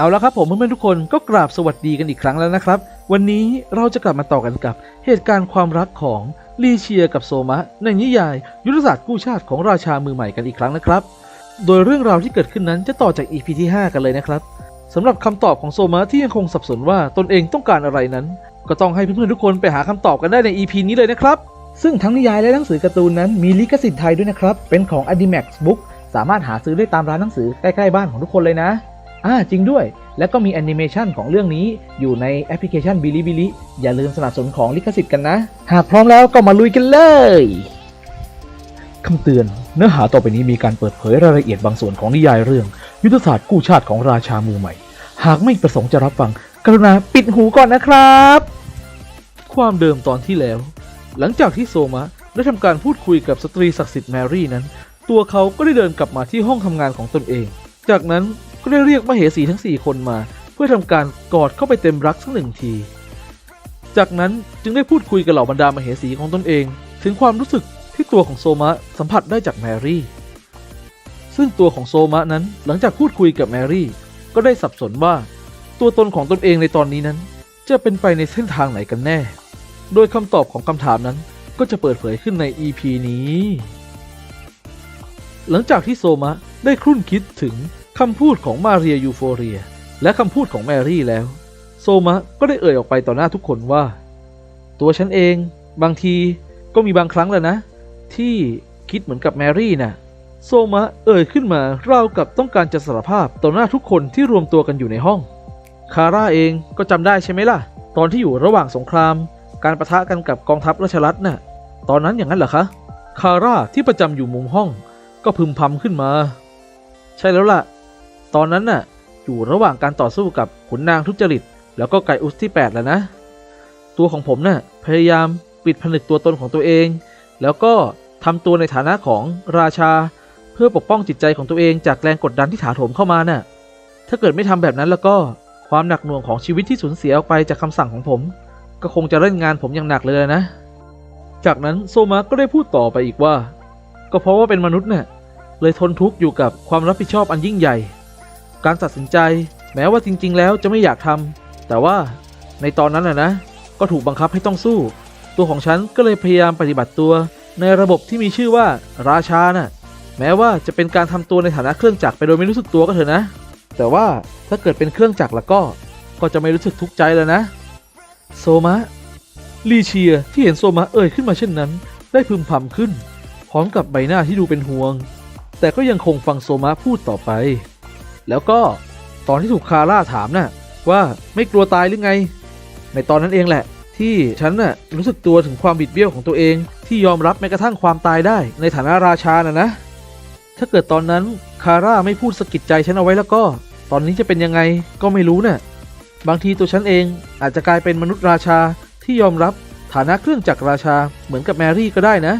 เอาละครับผมเพื่อนๆทุกคนก็กราบสวัสดีกันอีกครั้งแล้วนะครับ วันนี้เราจะกลับมาต่อกันกับเหตุการณ์ความรักของลีเชียกับโซมะ ในนิยาย ยุทธศาสตร์กู้ชาติของราชามือใหม่กันอีกครั้งนะครับ โดยเรื่องราวที่เกิดขึ้นนั้นจะต่อจาก EP ที่ 5 กันเลยนะครับสำหรับคำตอบของโซมะที่ยังคงสับสนว่าตนเองต้องการอะไรนั้น ก็ต้องให้เพื่อนๆทุกคนไปหาคำตอบกันได้ใน EP นี้เลยนะครับ ซึ่งทั้งนิยายและหนังสือการ์ตูนนั้นมีลิขสิทธิ์ไทยด้วยนะครับเป็นของ Adimax Book สามารถหาซื้อได้ตามร้านหนังสือใกล้ๆบ้านของทุกคนเลยนะ อ่าจริงด้วย แล้วก็มีแอนิเมชันของเรื่องนี้อยู่ในแอปพลิเคชัน Bilibili อย่าลืมสนับสนุนของลิขสิทธิ์กันนะ หากพร้อมแล้วก็มาลุยกันเลยคำเตือน เนื้อหาต่อไปนี้มีการเปิดเผยรายละเอียดบางส่วนของนิยายเรื่อง ยุทธศาสตร์กู้ชาติของราชามือใหม่ หากไม่ประสงค์จะรับฟัง กรุณาปิดหูก่อนนะครับ ความเดิมตอนที่แล้ว หลังจากที่โซมะได้ทำการพูดคุยกับสตรีศักดิ์สิทธิ์แมรี่นั้น ตัวเขาก็ได้เดินกลับมาที่ห้องทำงานของตนเอง จากนั้น ได้เรียกมเหสีทั้ง 4 คนมา เพื่อทำการกอดเข้าไปเต็มรักสักหนึ่งที จากนั้นจึงได้พูดคุยกับเหล่าบรรดามเหสีของตนเอง ถึงความรู้สึกที่ตัวของโซมะสัมผัสได้จากแมรี่ ซึ่งตัวของโซมะนั้นหลังจากพูดคุยกับแมรี่ ก็ได้สับสนว่า ตัวตนของตนเองในตอนนี้นั้น จะเป็นไปในเส้นทางไหนกันแน่ โดยคำตอบของคำถามนั้นก็จะเปิดเผยขึ้นใน EP นี้ หลังจากที่โซมะได้ครุ่นคิดถึง คำพูดของมาเรียยูโฟเรีย และคำพูดของแมรี่แล้ว โซมะก็ได้เอ่ยออกไปต่อหน้าทุกคนว่า ตัวฉันเอง บางทีก็มีบางครั้งแหละนะ ที่คิดเหมือนกับแมรี่น่ะโซมะเอ่ยขึ้นมาราวกับต้องการจะสารภาพต่อหน้าทุกคนที่รวมตัวกันอยู่ในห้อง คาร่าเองก็จำได้ใช่ไหมล่ะ ตอนที่อยู่ระหว่างสงคราม การประทะกันกับกองทัพราชรัฐน่ะ ตอนนั้นอย่างนั้นเหรอคะ คาร่าที่ประจำอยู่มุมห้อง ก็พึมพำขึ้นมา ใช่แล้วล่ะ ตอนนั้นน่ะอยู่ระหว่างการต่อสู้กับขุนนางทุจริต แล้วก็ไก่อุสที่8แล้วนะ ตัวของผมน่ะพยายามปิดผนึกตัวตนของตัวเอง แล้วก็ทำตัวในฐานะของราชา เพื่อปกป้องจิตใจของตัวเองจากแรงกดดันที่ถาโถมเข้ามาน่ะ ถ้าเกิดไม่ทำแบบนั้นแล้วก็ความหนักหน่วงของชีวิตที่สูญเสียออกไปจากคำสั่งของผม ก็คงจะเล่นงานผมอย่างหนักเลยนะ จากนั้นโซมาก็ได้พูดต่อไปอีกว่า ก็เพราะว่าเป็นมนุษย์เนี่ยเลยทนทุกข์อยู่กับความรับผิดชอบอันยิ่งใหญ่ การตัดสินใจ แม้ว่าจริง ๆ แล้วจะไม่อยากทำแต่ว่าในตอนนั้นน่ะนะ ก็ถูกบังคับให้ต้องสู้ ตัวของฉันก็เลยพยายามปฏิบัติตัวในระบบที่มีชื่อว่าราชาน่ะแม้ว่าจะเป็นการทำตัวในฐานะเครื่องจักรไปโดยไม่รู้สึกตัวก็เถอะนะ แต่ว่าถ้าเกิดเป็นเครื่องจักรแล้วก็ก็จะไม่รู้สึกทุกข์ใจแล้วนะ โซมะลีเชียที่เห็นโซมะเอ่ยขึ้นมาเช่นนั้น ได้พึมพำขึ้น พร้อมกับใบหน้าที่ดูเป็นห่วง แต่ก็ยังคงฟังโซมะพูดต่อไป แล้วก็ตอนที่ถูกคาร่าถามน่ะว่าไม่กลัวตายหรือไง ในตอนนั้นเองแหละ ที่ฉันน่ะรู้สึกตัวถึงความบิดเบี้ยวของตัวเอง ที่ยอมรับแม้กระทั่งความตายได้ ในฐานะราชานะนะ ถ้าเกิดตอนนั้นคาร่าไม่พูดสะกิดใจฉันเอาไว้แล้วก็ ตอนนี้จะเป็นยังไงก็ไม่รู้น่ะบางทีตัวฉันเองอาจจะกลายเป็นมนุษย์ราชาที่ยอมรับฐานะเครื่องจักรราชาเหมือนกับแมรี่ก็ได้นะ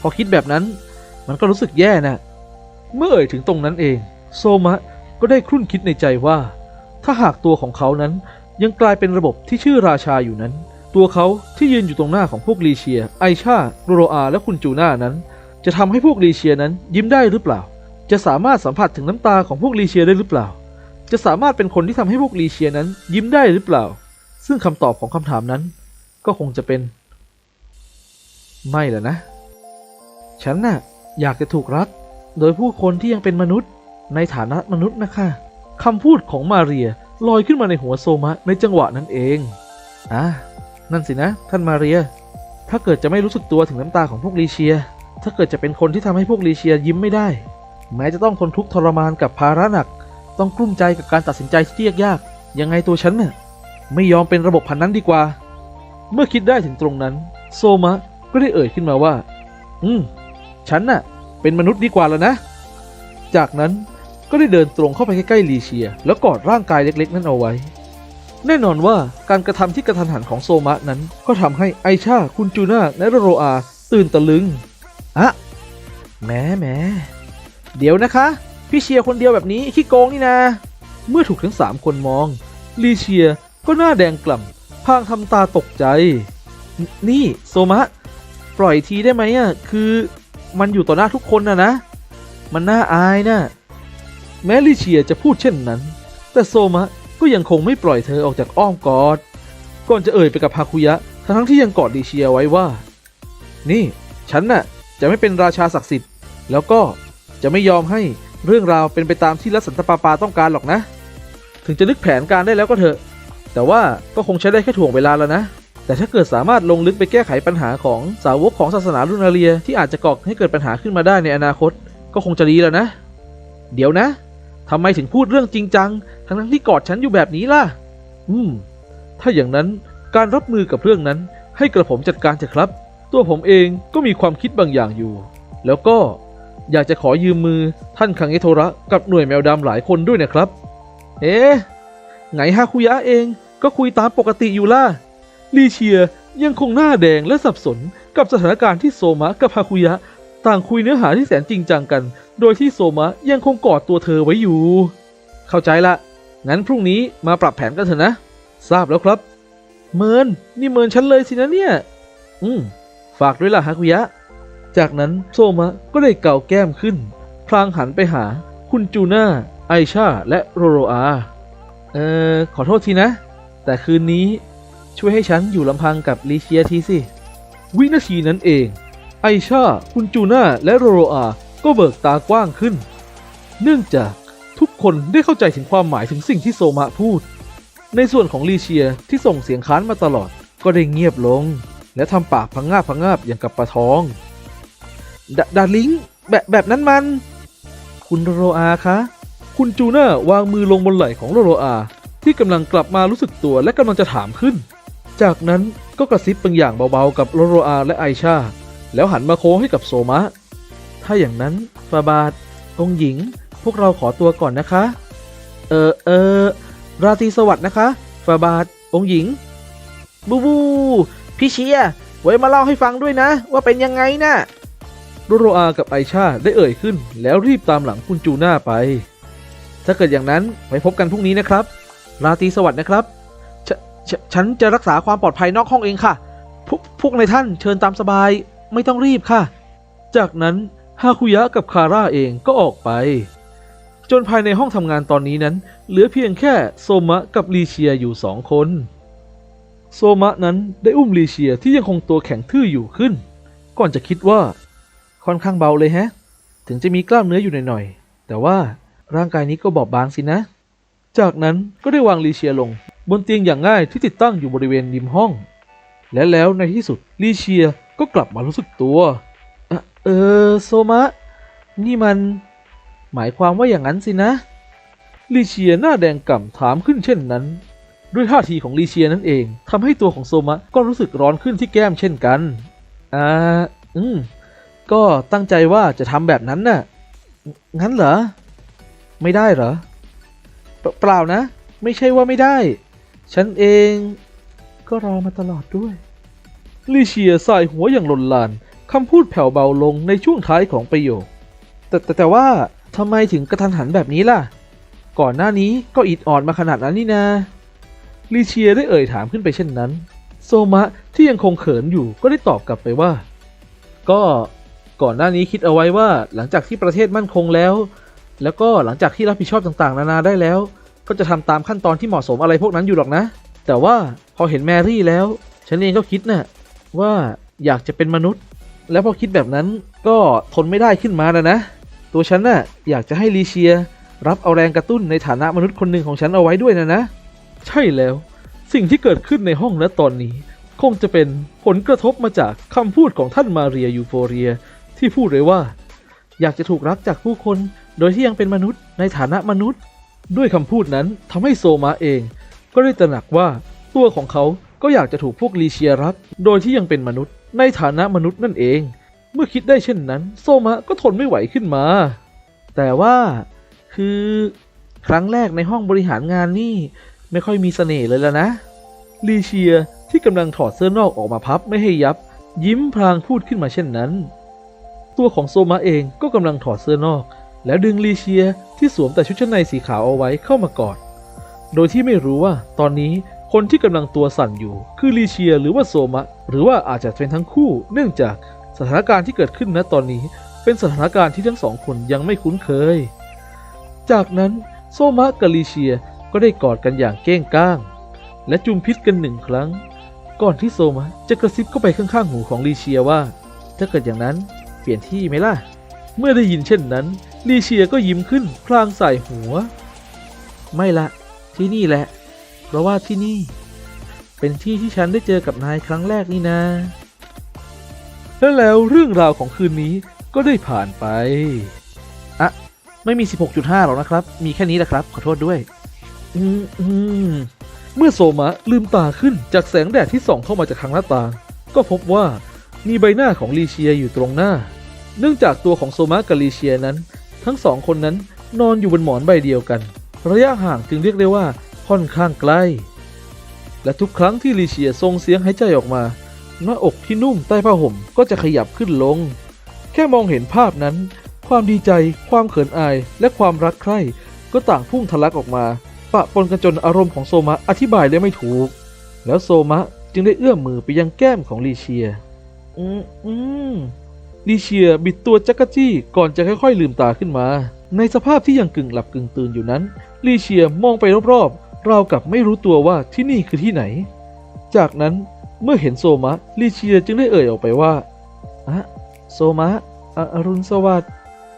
พอคิดแบบนั้นมันก็รู้สึกแย่นะ เมื่อเอ่ยถึงตรงนั้นเอง โซมะ ก็ได้ครุ่นคิดในใจว่า ถ้าหากตัวของเขานั้นยังกลายเป็นระบบที่ชื่อราชาอยู่นั้น ตัวเขาที่ยืนอยู่ตรงหน้าของพวกลีเชีย ไอชาโรโรอา และคุณจูน่านั้น จะทำให้พวกลีเชียนั้นยิ้มได้หรือเปล่า จะสามารถสัมผัสถึงน้ำตาของพวกลีเชียได้หรือเปล่า จะสามารถเป็นคนที่ทำให้พวกลีเชียนั้นยิ้มได้หรือเปล่า ซึ่งคำตอบของคำถามนั้น ก็คงจะเป็น ไม่แหละนะ ฉันน่ะอยากจะถูกรัก โดยผู้คนที่ยังเป็นมนุษย์ ในฐานะมนุษย์นะคะคำพูดของมาเรียลอยขึ้นมาในหัวโซมะในจังหวะนั้นเอง อะ นั่นสินะ ท่านมาเรีย ถ้าเกิดจะไม่รู้สึกตัวถึงน้ำตาของพวกลีเชีย ถ้าเกิดจะเป็นคนที่ทำให้พวกลีเชียยิ้มไม่ได้ แม้จะต้องทนทุกข์ทรมานกับภาระหนัก ต้องกลุ้มใจกับการตัดสินใจที่ยากยากยังไงตัวฉันน่ะไม่ยอมเป็นระบบพันนั้นดีกว่า เมื่อคิดได้ถึงตรงนั้น โซมะก็ได้เอ่ยขึ้นมาว่า อืม ฉันน่ะ เป็นมนุษย์ดีกว่าแล้วนะ จากนั้น ก็ได้เดินตรงเข้าไปใกล้ๆลีเชีย แล้วกอดร่างกายเล็กๆ นั้นเอาไว้ แน่นอนว่าการกระทำที่กระทันหันของโซมะนั้น ก็ทำให้ไอชาคุณจูน่าและโรอา ตื่นตะลึงอะแหมแหมเดี๋ยวนะคะ พี่เชียคนเดียวแบบนี้ขี้โกงนี่นะเมื่อถูกทั้งสามคนมอง ลีเชียก็หน้าแดงกล่ำพางทำตาตกใจนนี่โซมะ ปล่อยทีได้ไหมอะคือมันอยู่ต่อหน้าทุกคนนะนะ มันน่าอายน่ะ แม้ลิเชียจะพูดเช่นนั้น แต่โซมะก็ยังคงไม่ปล่อยเธอออกจากอ้อมกอด ก่อนจะเอ่ยไปกับฮาคุยะ ทั้งที่ยังกอดลีเชียไว้ว่า นี่ ฉันน่ะ จะไม่เป็นราชาศักดิ์สิทธิ์ แล้วก็จะไม่ยอมให้เรื่องราวเป็นไปตามที่รัสสันตปาปาต้องการหรอกนะ ถึงจะนึกแผนการได้แล้วก็เถอะ แต่ว่าก็คงใช้ได้แค่ถ่วงเวลาแล้วนะ แต่ถ้าเกิดสามารถลงลึกไปแก้ไขปัญหาของสาวกของศาสนาลุนาเรียที่อาจจะก่อให้เกิดปัญหาขึ้นมาได้ในอนาคต ก็คงจะดีแล้วนะ เดี๋ยวนะ ทำไมถึงพูดเรื่องจริงจัง ทั้งทั้งที่กอดฉันอยู่แบบนี้ล่ะ อืม ถ้าอย่างนั้นการรับมือกับเรื่องนั้น ให้กระผมจัดการเถอะครับ ตัวผมเองก็มีความคิดบางอย่างอยู่ แล้วก็อยากจะขอยืมมือท่านคังเอโทระกับหน่วยแมวดำหลายคนด้วยนะครับ เอ๊ะ ไงฮาคุยะเองก็คุยตามปกติอยู่ล่ะลีเชียยังคงหน้าแดงและสับสนกับสถานการณ์ที่โซมะกับฮาคุยะ ต่างคุยเนื้อหาที่แสนจริงจังกัน โดยที่โซมะยังคงกอดตัวเธอไว้อยู่ เข้าใจละ งั้นพรุ่งนี้มาปรับแผนกันเถอะนะ ทราบแล้วครับ เมิน นี่เมินฉันเลยสินะเนี่ย อืม ฝากด้วยล่ะฮาคุยะ จากนั้นโซมะก็ได้เกาแก้มขึ้น พลางหันไปหา คุณจูน่า ไอชา และโรโรอา เอ่อ ขอโทษทีนะ แต่คืนนี้ช่วยให้ฉันอยู่ลำพังกับลีเชียทีสิ วินาทีนั้นเอง ไอชา คุณจูน่า และโรโรอา ก็เบิกตากว้างขึ้น เนื่องจากทุกคนได้เข้าใจถึงความหมายถึงสิ่งที่โซมะพูด ในส่วนของลีเชียที่ส่งเสียงค้านมาตลอดก็ได้เงียบลง และทำปากพังงาบพังงาบอย่างกับปลาทองดดาลิงแบบแบบนั้นมัน คุณโรอาคะคุณจูน่าวางมือลงบนไหล่ของโรโรอา ที่กำลังกลับมารู้สึกตัวและกำลังจะถามขึ้น จากนั้นก็กระซิบบางอย่างเบาๆกับโรโรอาและไอชา แล้วหันมาโค้งให้กับโซมะ ถ้าอย่างนั้นฟาบาทองค์หญิง พวกเราขอตัวก่อนนะคะ เออเออราตรีสวัสดิ์นะคะฟาบาทองค์หญิง บูบู พี่เชียไว้มาเล่าให้ฟังด้วยนะ ว่าเป็นยังไงนะ่ะโรโรอากับไอชาได้เอ่ยขึ้น แล้วรีบตามหลังคุณจูน่าไป ถ้าเกิดอย่างนั้นไว้พบกันพรุ่งนี้นะครับ ราตรีสวัสดิ์นะครับฉฉฉันจะรักษาความปลอดภัยนอกห้องเองค่ะ พวกพวกในท่านเชิญตามสบายไม่ต้องรีบค่ะ จากนั้น ฮาคุยะกับคาร่าเองก็ออกไป จนภายในห้องทำงานตอนนี้นั้น เหลือเพียงแค่โซมะกับลีเชียอยู่สองคน โซมะนั้นได้อุ้มลีเชียที่ยังคงตัวแข็งทื่ออยู่ขึ้น ก่อนจะคิดว่า ค่อนข้างเบาเลยแฮะ ถึงจะมีกล้ามเนื้ออยู่หน่อยๆแต่ว่าร่างกายนี้ก็บอบบางสินะ จากนั้นก็ได้วางลีเชียลง บนเตียงอย่างง่ายที่ติดตั้งอยู่บริเวณริมห้อง และแล้วในที่สุดลีเชียก็กลับมารู้สึกตัว เออ โซมะ นี่มัน หมายความว่าอย่างนั้นสินะ ลีเชียหน้าแดงก่ำถามขึ้นเช่นนั้น ด้วยท่าทีของลีเชียนั่นเองทำให้ตัวของโซมะก็รู้สึกร้อนขึ้นที่แก้มเช่นกัน อ่า อืม ก็ตั้งใจว่าจะทำแบบนั้นน่ะ งั้นเหรอ ไม่ได้เหรอ เปเปล่านะ ไม่ใช่ว่าไม่ได้ ฉันเอง ก็รอมาตลอดด้วยลีเชียสายหัวอย่างหล่นลาน คำพูดแผ่วเบาลงในช่วงท้ายของประโยค แต่แต่แต่ว่าทำไมถึงกระทันหันแบบนี้ล่ะ ก่อนหน้านี้ก็อิดออนมาขนาดนั้นนี่นาลีเชียได้เอ่ยถามขึ้นไปเช่นนั้น โซมะที่ยังคงเขินอยู่ก็ได้ตอบกลับไปว่า ก็ก่อนหน้านี้คิดเอาไว้ว่าหลังจากที่ประเทศมั่นคงแล้ว แล้วก็หลังจากที่รับผิดชอบต่างๆ นานาได้แล้ว ก็จะทำตามขั้นตอนที่เหมาะสมอะไรพวกนั้นอยู่หรอกนะ แต่ว่าพอเห็นแมรี่แล้ว ฉันเองก็คิดน่ะว่าอยากจะเป็นมนุษย์ แล้วพอคิดแบบนั้นก็ทนไม่ได้ขึ้นมานะนะ ตัวฉันน่ะอยากจะให้ลีเชียรับเอาแรงกระตุ้นในฐานะมนุษย์คนหนึ่งของฉันเอาไว้ด้วยนะนะ ใช่แล้วสิ่งที่เกิดขึ้นในห้องณตอนนี้ คงจะเป็นผลกระทบมาจากคำพูดของท่านมาเรียยูโฟเรีย ที่พูดเลยว่า อยากจะถูกรักจากผู้คนโดยที่ยังเป็นมนุษย์ในฐานะมนุษย์ ด้วยคำพูดนั้นทำให้โซมาเอง ก็ได้ตระหนักว่าตัวของเขาก็อยากจะถูกพวกลีเชียรัก โดยที่ยังเป็นมนุษย์ ในฐานะมนุษย์นั่นเอง เมื่อคิดได้เช่นนั้น โซมะก็ทนไม่ไหวขึ้นมา แต่ว่าคือครั้งแรกในห้องบริหารงานนี่ไม่ค่อยมีเสน่ห์เลยแล้วนะลีเชียที่กำลังถอดเสื้อนอกออกมาพับไม่ให้ยับ ยิ้มพลางพูดขึ้นมาเช่นนั้น ตัวของโซมาเองก็กำลังถอดเสื้อนอก แล้วดึงลีเชียที่สวมแต่ชุดชั้นในสีขาวเอาไว้เข้ามากอด โดยที่ไม่รู้ว่าตอนนี้คนที่กำลังตัวสั่นอยู่ คือลีเชียหรือว่าโซมะ หรือว่าอาจจะเป็นทั้งคู่ เนื่องจากสถานการณ์ที่เกิดขึ้นณตอนนี้ เป็นสถานการณ์ที่ทั้งสองคนยังไม่คุ้นเคย จากนั้นโซมะกับลีเชียก็ได้กอดกันอย่างเก้งก้าง และจุมพิษกันหนึ่งครั้ง ก่อนที่โซมะจะกระซิบเข้าไปข้างๆหูของลีเชียว่า ถ้าเกิดอย่างนั้นเปลี่ยนที่ไหมล่ะ เมื่อได้ยินเช่นนั้นลีเชียก็ยิ้มขึ้นพลางใส่หัว ไม่ละที่นี่แหละ เพราะว่าที่นี่ เป็นที่ที่ฉันได้เจอกับนายครั้งแรกนี่นะ และแล้วเรื่องราวของคืนนี้ก็ได้ผ่านไปอะไม่มี 16.5 หรอกนะครับ มีแค่นี้แหละครับ ขอโทษด้วย อืมอืมเมื่อโซมะลืมตาขึ้นจากแสงแดดที่ส่องเข้ามาจากทางหน้าต่าง ก็พบว่ามีใบหน้าของลีเชียอยู่ตรงหน้า เนื่องจากตัวของโซมะกับลีเชียนั้น ทั้งสองคนนั้นนอนอยู่บนหมอนใบเดียวกัน ระยะห่างจึงเรียกได้ว่าค่อนข้างใกล้ และทุกครั้งที่ลีเชียส่งเสียงหายใจออกมา หน้าอกที่นุ่มใต้ผ้าห่มก็จะขยับขึ้นลง แค่มองเห็นภาพนั้น ความดีใจ ความเขินอาย และความรักใคร่ก็ต่างพุ่งทะลักออกมา ปะปนกันจนอารมณ์ของโซมะอธิบายได้ไม่ถูก แล้วโซมะจึงได้เอื้อมมือไปยังแก้มของลีเชีย อืมอืมลีเชียบิดตัวจักรจี้ก่อนจะค่อยๆ ลืมตาขึ้นมา ในสภาพที่ยังกึ่งหลับกึ่งตื่นอยู่นั้นลีเชียมองไปรอบๆ เรากับไม่รู้ตัวว่าที่นี่คือที่ไหน จากนั้นเมื่อเห็นโซมะลีเชียจึงได้เอ่ยออกไปว่าอะโซมะออรุณสวัสดิ์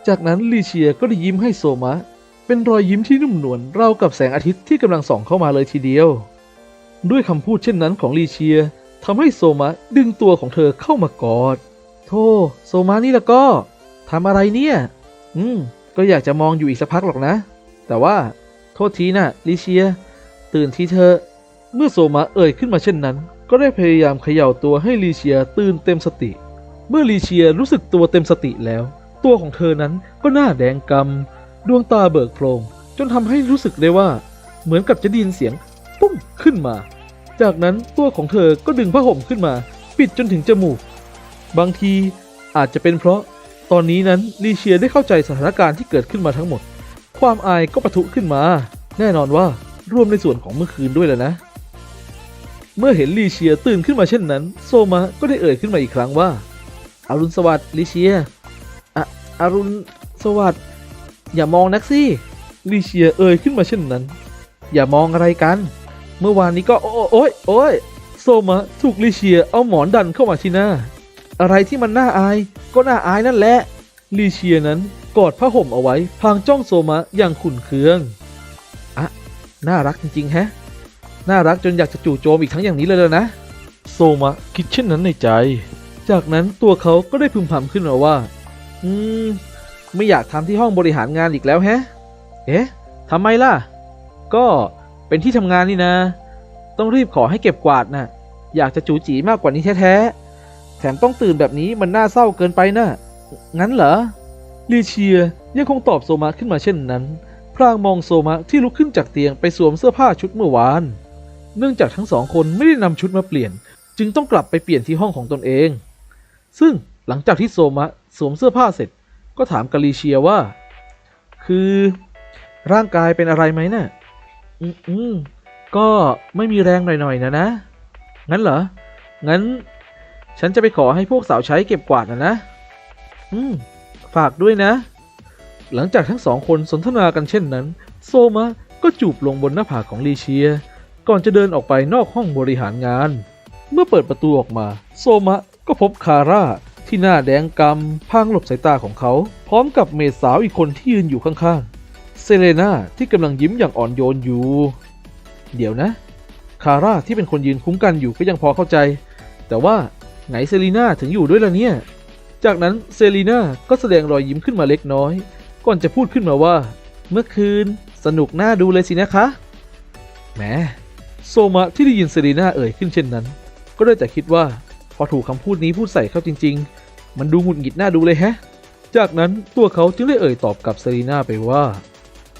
จากนั้นลีเชียก็ได้ยิ้มให้โซมะ เป็นรอยยิ้มที่นุ่มนวลราวกับแสงอาทิตย์ที่กำลังส่องเข้ามาเลยทีเดียว ด้วยคำพูดเช่นนั้นของลีเชียทำให้โซมะดึงตัวของเธอเข้ามากอด โธ่โซมะนี่ละก็ทำอะไรเนี่ย อืม ก็อยากจะมองอยู่อีกสักพักหรอกนะ แต่ว่า โทษทีนะ่ะลิเชีย ตื่นทีเธอ เมื่อโซมะเอ่ยขึ้นมาเช่นนั้น ก็ได้พยายามเขย่าตัวให้ลีเชียตื่นเต็มสติ เมื่อลีเชียรู้สึกตัวเต็มสติแล้ว ตัวของเธอนั้นก็หน้าแดงกำดวงตาเบิกโพลงจนทำให้รู้สึกได้ว่า เหมือนกับจะได้ยินเสียง ปุ้งขึ้นมา จากนั้นตัวของเธอก็ดึงผ้าห่มขึ้นมา ปิดจนถึงจมูก บางทีอาจจะเป็นเพราะตอนนี้นั้นลีเชียได้เข้าใจสถานการณ์ที่เกิดขึ้นมาทั้งหมด ความอายก็ปะทุขึ้นมา แน่นอนว่า รวมในส่วนของเมื่อคืนด้วยแหละนะ เมื่อเห็นลีเชียตื่นขึ้นมาเช่นนั้น โซมะก็ได้เอ่ยขึ้นมาอีกครั้งว่าอารุณสวัสดิ์ลีเชียอะอารุณสวัสดิ์อย่ามองนักสิลีเชียเอ่ยขึ้นมาเช่นนั้น อย่ามองอะไรกัน เมื่อวานนี้ก็โอ้โอ้ยโอ้ยโซมะถูกลีเชียเอาหมอนดันเข้ามาที่หน้า อะไรที่มันน่าอาย ก็น่าอายนั่นแหละลีเชียนั้นกอดผ้าห่มเอาไว้พางจ้องโซมะอย่างขุ่นเคือง น่ารักจริงๆแฮะ น่ารักจนอยากจะจู่โจมอีกทั้งอย่างนี้เลยเลยนะ โซมะคิดเช่นนั้นในใจ จากนั้นตัวเขาก็ได้พึมพำขึ้นมาว่า อืม ไม่อยากทำที่ห้องบริหารงานอีกแล้วแฮะ เอ๊ะทำไมล่ะ ก็เป็นที่ทำงานนี่นะ ต้องรีบขอให้เก็บกวาดน่ะ อยากจะจูจีมากกว่านี้แท้ๆ แถมต้องตื่นแบบนี้มันน่าเศร้าเกินไปนะ่ะงั้นเหรอลีเชียยังคงตอบโซมะขึ้นมาเช่นนั้น พลางมองโซมะที่ลุกขึ้นจากเตียงไปสวมเสื้อผ้าชุดเมื่อวาน เนื่องจากทั้งสองคนไม่ได้นำชุดมาเปลี่ยน จึงต้องกลับไปเปลี่ยนที่ห้องของตนเอง ซึ่งหลังจากที่โซมะสวมเสื้อผ้าเสร็จ ก็ถามกาลีเชียว่า คือร่างกายเป็นอะไรไหมนะ่ะอืมอืมก็ไม่มีแรงหน่อยๆนะนะ งั้นเหรอ งั้น ฉันจะไปขอให้พวกสาวใช้เก็บกวาดนะนะ อืม ฝากด้วยนะ หลังจากทั้งสองคนสนทนากันเช่นนั้น โซมะก็จูบลงบนหน้าผากของลีเชีย ก่อนจะเดินออกไปนอกห้องบริหารงาน เมื่อเปิดประตูออกมา โซมะก็พบคาร่าที่หน้าแดงกำพางหลบสายตาของเขา พร้อมกับเมดสาวอีกคนที่ยืนอยู่ข้างๆ เซเลนาที่กำลังยิ้มอย่างอ่อนโยนอยู่ เดี๋ยวนะ คาร่าที่เป็นคนยืนคุ้มกันอยู่ก็ยังพอเข้าใจ แต่ว่าไหนเซรีนาถึงอยู่ด้วยล่ะเนี่ย จากนั้นเซรีนาก็แสดงรอยยิ้มขึ้นมาเล็กน้อย ก่อนจะพูดขึ้นมาว่า เมื่อคืนสนุกน่าดูเลยสินะคะแหมโซมะที่ได้ยินเซรีนาเอ่ยขึ้นเช่นนั้น ก็ได้แต่คิดว่า พอถูกคำพูดนี้พูดใส่เข้าจริง ๆ มันดูหงุดหงิดน่าดูเลยแฮะ จากนั้นตัวเขาจึงได้เอ่ยตอบกับเซรีนาไปว่า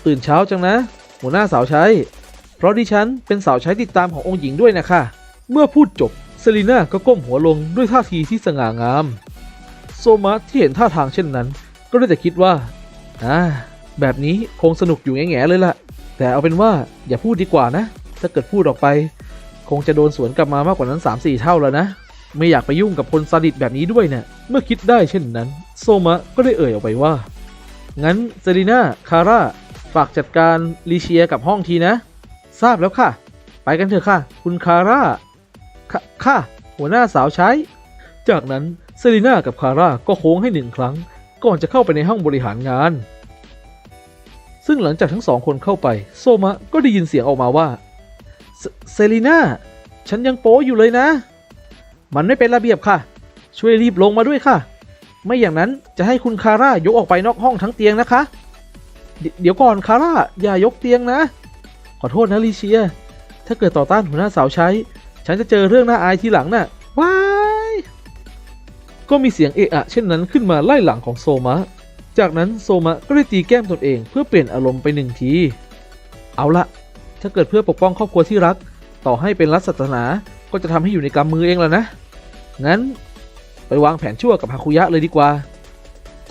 ตื่นเช้าจังนะ หัวหน้าสาวใช้ เพราะดิฉันเป็นสาวใช้ติดตามขององค์หญิงด้วยนะคะ เมื่อพูดจบเซรีนาก็ก้มหัวลงด้วยท่าทีที่สง่างาม โซมะที่เห็นท่าทางเช่นนั้น ก็ได้แต่คิดว่า อ่าแบบนี้คงสนุกอยู่แง่ๆเลยล่ะ แต่เอาเป็นว่าอย่าพูดดีกว่านะ ถ้าเกิดพูดออกไป คงจะโดนสวนกลับมามากกว่านั้น 3-4 เท่าแล้วนะ ไม่อยากไปยุ่งกับคนซาดิสแบบนี้ด้วยเนี่ยเมื่อคิดได้เช่นนั้น โซมะก็ได้เอ่ยออกไปว่า งั้นเซรีนาคาร่าฝากจัดการลีเชียกับห้องทีนะ ทราบแล้วค่ะ ไปกันเถอะค่ะ คุณคาร่าค่ะค่ะหัวหน้าสาวใช้ จากนั้นเซรีนากับคาร่าก็โค้งให้หนึ่งครั้ง ก่อนจะเข้าไปในห้องบริหารงาน ซึ่งหลังจากทั้งสองคนเข้าไป โซมะก็ได้ยินเสียงออกมาว่าเซรีนาฉันยังโป๊อยู่เลยนะ มันไม่เป็นระเบียบค่ะ ช่วยรีบลงมาด้วยค่ะ ไม่อย่างนั้นจะให้คุณคาร่ายกออกไปนอกห้องทั้งเตียงนะคะ เดเดี๋ยวก่อนคาร่าอย่ายกเตียงนะ ขอโทษนะลิเชีย ถ้าเกิดต่อต้านหัวหน้าสาวใช้ ฉันจะเจอเรื่องน่าอายทีหลังน่ะว้า ก็มีเสียงเอะอะเช่นนั้นขึ้นมาไล่หลังของโซมะ จากนั้นโซมะก็ได้ตีแก้มตนเองเพื่อเปลี่ยนอารมณ์ไปหนึ่งที เอาละถ้าเกิดเพื่อปกป้องครอบครัวที่รัก ต่อให้เป็นรัฐศาสนาก็จะทำให้อยู่ในกำมือเองแล้วนะ งั้นไปวางแผนชั่วกับฮาคุยะเลยดีกว่า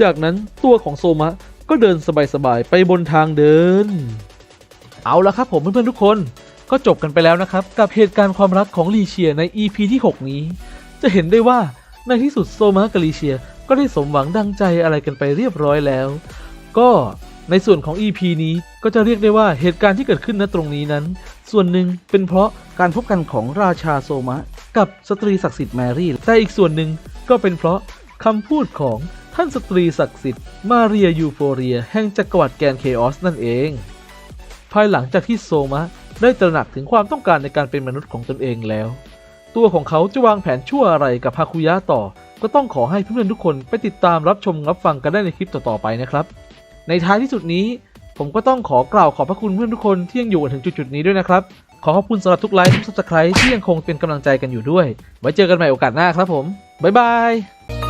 จากนั้นตัวของโซมะก็เดินสบายๆไปบนทางเดิน เอาละครับผมเพื่อนๆทุกคนก็จบกันไปแล้วนะครับ กับเหตุการณ์ความรักของลีเชียใน EP ที่ 6 นี้ จะเห็นได้ว่า ในที่สุดโซมะกับลีเชียก็ได้สมหวังดังใจอะไรกันไปเรียบร้อยแล้ว ก็ในส่วนของ EP นี้ก็จะเรียกได้ว่าเหตุการณ์ที่เกิดขึ้นณตรงนี้นั้น ส่วนหนึ่งเป็นเพราะการพบกันของราชาโซมะ กับสตรีศักดิ์สิทธิ์แมรี่ แต่อีกส่วนหนึ่งก็เป็นเพราะคำพูดของท่านสตรีศักดิ์สิทธิ์มาเรียยูโฟเรีย แห่งจักรวรรดิแกนเคออสนั่นเอง ภายหลังจากที่โซมะได้ตระหนักถึงความต้องการในการเป็นมนุษย์ของตนเองแล้ว ตัวของเขาจะวางแผนชั่วอะไรกับฮาคุยะต่อ ก็ต้องขอให้เพื่อนๆทุกคนไปติดตามรับชมรับฟังกันได้ในคลิปต่อๆไปนะครับ ในท้ายที่สุดนี้ ผมก็ต้องขอกล่าวขอบพระคุณเพื่อนทุกคนที่ยังอยู่กันถึงจุดๆนี้ด้วยนะครับ ขอขอบคุณสำหรับทุกไลค์ทุกซับสไครต์ที่ยังคงเป็นกำลังใจกันอยู่ด้วย ไว้เจอกันใหม่โอกาสหน้าครับผมบ๊ายบาย